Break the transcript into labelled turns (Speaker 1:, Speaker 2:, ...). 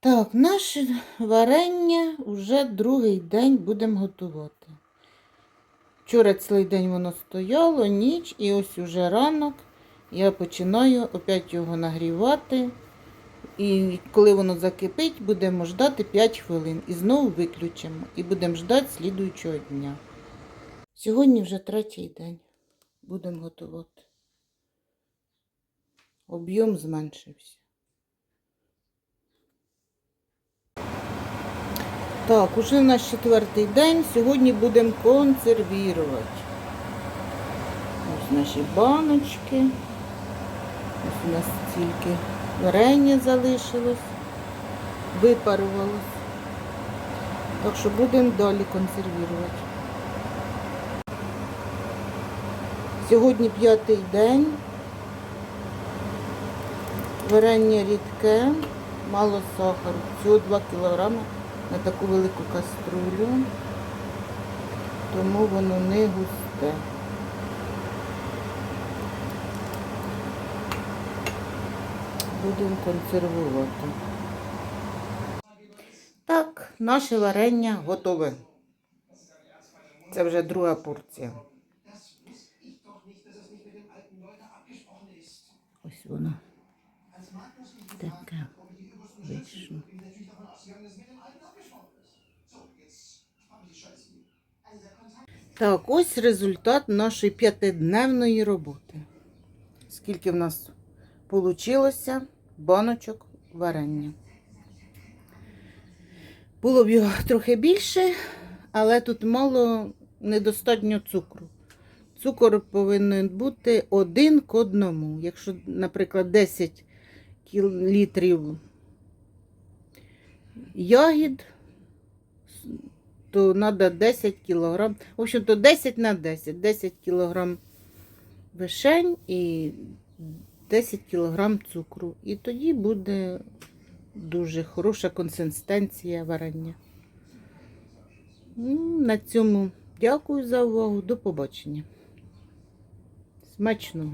Speaker 1: Так, наше варення вже другий день будемо готувати. Вчора цілий день воно стояло, ніч, і ось уже ранок я починаю опять його нагрівати. І коли воно закипить, будемо ждати 5 хвилин і знову виключимо. І будемо ждати слідуючого дня. Сьогодні вже третій день. Будемо готувати. Об'єм зменшився. Так, уже в нас четвертий день. Сьогодні будемо консервувати. Ось наші баночки. Ось у нас тільки варення залишилось, випарувалось. Так що будемо далі консервувати. Сьогодні п'ятий день. Варення рідке, мало сахару. Всього 2 кілограми на таку велику каструлю, тому воно не густе. Будемо консервувати. Так, наше варення готове. Це вже друга порція. Ось воно. Таке вийшло. Так, ось результат нашої п'ятидневної роботи. Скільки в нас вийшло баночок варення. Було б його трохи більше, але тут мало недостатньо цукру. Цукор повинен бути один к одному. Якщо, наприклад, 10 літрів ягід, то треба 10 кілограм. В общем-то, 10 на 10. 10 кілограм вишень і 10 кілограм цукру. І тоді буде дуже хороша консистенція варення. Ну, На цьому дякую за увагу. До побачення. Смачного!